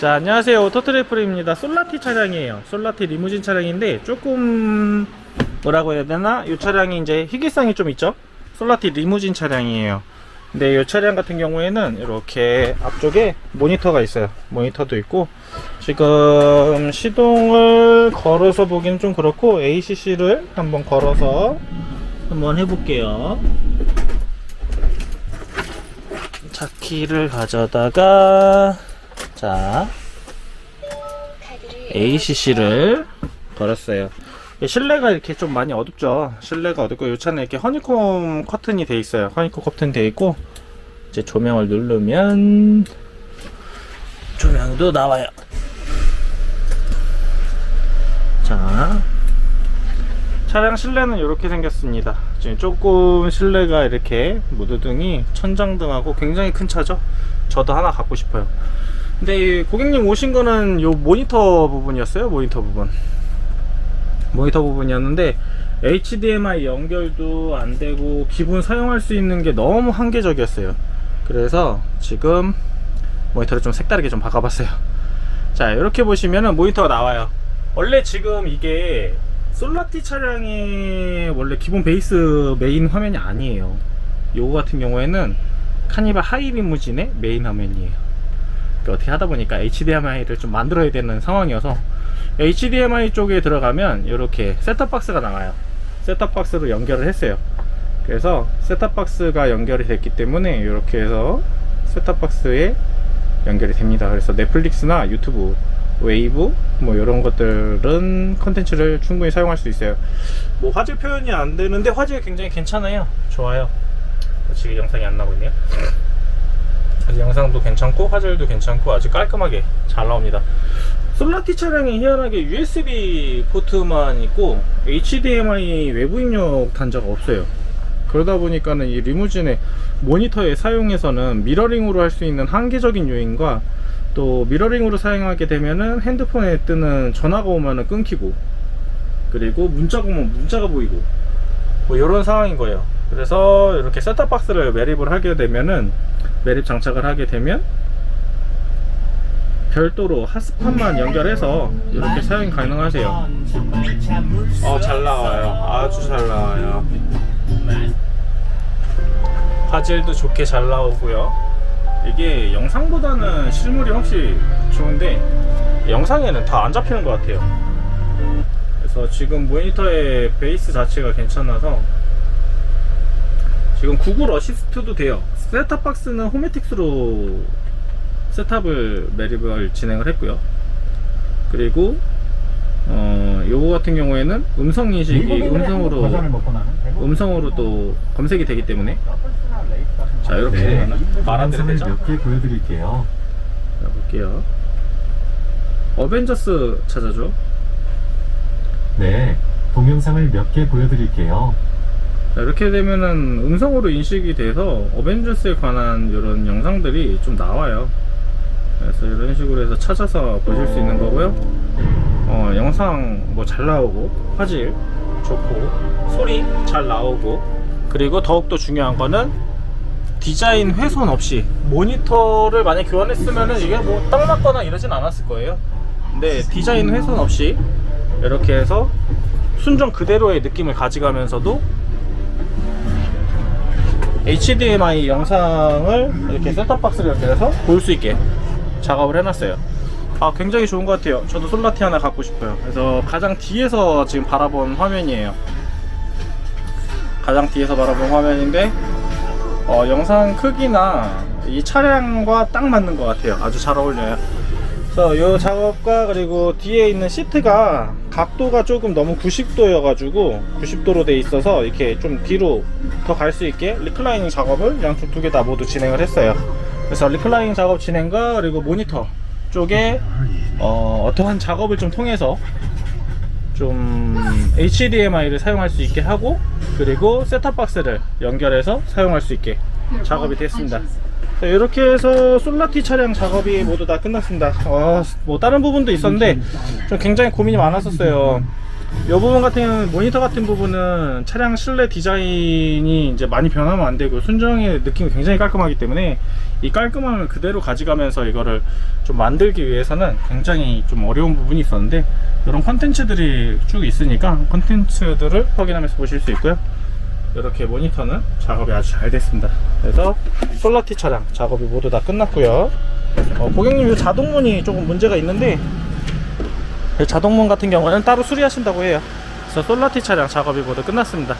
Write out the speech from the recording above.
자 안녕하세요. 오토트래플입니다. 솔라티 차량이에요. 솔라티 리무진 차량인데 조금 뭐라고 해야 되나? 이 차량이 이제 희귀성이 좀 있죠? 솔라티 리무진 차량이에요. 근데 이 차량 같은 경우에는 이렇게 앞쪽에 모니터가 있어요. 모니터도 있고 지금 시동을 걸어서 보기는 좀 그렇고 ACC를 한번 걸어서 한번 해볼게요. 차 키를 가져다가 자 ACC를 걸었어요. 실내가 이렇게 좀 많이 어둡죠? 실내가 어둡고 이 차는 이렇게 허니콤 커튼이 돼 있어요. 허니콤 커튼 돼 있고 이제 조명을 누르면 조명도 나와요. 자 차량 실내는 이렇게 생겼습니다. 지금 조금 실내가 이렇게 무드등이 천장등하고 굉장히 큰 차죠? 저도 하나 갖고 싶어요 근데 이 고객님 오신 거는 요 모니터 부분이었어요? 모니터 부분. 모니터 부분이었는데 HDMI 연결도 안 되고 기본 사용할 수 있는 게 너무 한계적이었어요. 그래서 지금 모니터를 좀 색다르게 좀 바꿔봤어요. 자 이렇게 보시면은 모니터가 나와요. 원래 지금 이게 솔라티 차량의 원래 기본 베이스 메인 화면이 아니에요. 요거 같은 경우에는 카니발 하이 리무진의 메인 화면이에요. 그 어떻게 하다 보니까 HDMI를 좀 만들어야 되는 상황이어서 HDMI 쪽에 들어가면 이렇게 셋탑박스가 나와요. 셋탑박스로 연결을 했어요. 그래서 셋탑박스가 연결이 됐기 때문에 이렇게 해서 셋탑박스에 연결이 됩니다. 그래서 넷플릭스나 유튜브 웨이브 뭐 이런 것들은 컨텐츠를 충분히 사용할 수 있어요. 뭐 화질 표현이 안 되는데 화질이 굉장히 괜찮아요. 좋아요. 지금 영상이 안 나오고 있네요 영상도 괜찮고 화질도 괜찮고 아주 깔끔하게 잘 나옵니다. 솔라티 차량이 희한하게 USB 포트만 있고 HDMI 외부 입력 단자가 없어요. 그러다 보니까는 이 리무진의 모니터에 사용해서는 미러링으로 할 수 있는 한계적인 요인과 또 미러링으로 사용하게 되면은 핸드폰에 뜨는 전화가 오면은 끊기고 그리고 문자가 오면 문자가 보이고 뭐 이런 상황인 거예요. 그래서 이렇게 셋탑박스를 매립을 하게 되면은 매립 장착을 하게 되면 별도로 핫스팟만 연결해서 이렇게 사용이 가능하세요. 어 잘 나와요. 아주 잘 나와요. 화질도 좋게 잘 나오고요. 이게 영상보다는 실물이 확실히 좋은데 영상에는 다 안 잡히는 것 같아요. 그래서 지금 모니터의 베이스 자체가 괜찮아서 지금 구글 어시스트도 돼요. 셋탑 박스는 호메틱스로 셋탑을 매립을 진행을 했고요. 그리고 어 요거 같은 경우에는 음성 인식이 음성으로 음성으로 또 검색이 되기 때문에. 자 이렇게 네, 말아드려야 영상을 되죠. 몇개 보여드릴게요. 자 볼게요. 어벤져스 찾아줘. 네, 동영상을 몇 개 보여드릴게요. 자, 이렇게 되면은 음성으로 인식이 돼서 어벤져스에 관한 이런 영상들이 좀 나와요. 그래서 이런 식으로 해서 찾아서 보실 수 있는 거고요. 어, 영상 뭐 잘 나오고, 화질 좋고, 소리 잘 나오고, 그리고 더욱더 중요한 거는 디자인 훼손 없이 모니터를 만약 교환했으면은 이게 뭐 딱 맞거나 이러진 않았을 거예요. 근데 디자인 훼손 없이 이렇게 해서 순정 그대로의 느낌을 가져가면서도 HDMI 영상을 이렇게 셋탑박스를 연결해서 볼 수 있게 작업을 해놨어요. 아, 굉장히 좋은 것 같아요. 저도 솔라티 하나 갖고 싶어요. 그래서 가장 뒤에서 지금 바라본 화면이에요. 가장 뒤에서 바라본 화면인데, 어, 영상 크기나 이 차량과 딱 맞는 것 같아요. 아주 잘 어울려요. 그래서 이 작업과 그리고 뒤에 있는 시트가 각도가 조금 너무 90도여 가지고 90도로 돼 있어서 이렇게 좀 뒤로 더 갈 수 있게 리클라이닝 작업을 양쪽 두 개 다 모두 진행을 했어요. 그래서 리클라이닝 작업 진행과 그리고 모니터 쪽에 어, 어떠한 작업을 좀 통해서 좀 HDMI를 사용할 수 있게 하고 그리고 셋탑박스를 연결해서 사용할 수 있게 작업이 됐습니다 자, 이렇게 해서 솔라티 차량 작업이 모두 다 끝났습니다. 어, 뭐 다른 부분도 있었는데 좀 굉장히 고민이 많았었어요. 이 부분 같은 경우는 모니터 같은 부분은 차량 실내 디자인이 이제 많이 변하면 안 되고 순정의 느낌이 굉장히 깔끔하기 때문에 이 깔끔함을 그대로 가져가면서 이거를 좀 만들기 위해서는 굉장히 좀 어려운 부분이 있었는데 이런 컨텐츠들이 쭉 있으니까 컨텐츠들을 확인하면서 보실 수 있고요. 이렇게 모니터는 작업이 아주 잘 됐습니다. 그래서 솔라티 차량 작업이 모두 다 끝났고요. 어, 고객님 이 자동문이 조금 문제가 있는데 이 자동문 같은 경우는 따로 수리하신다고 해요. 그래서 솔라티 차량 작업이 모두 끝났습니다.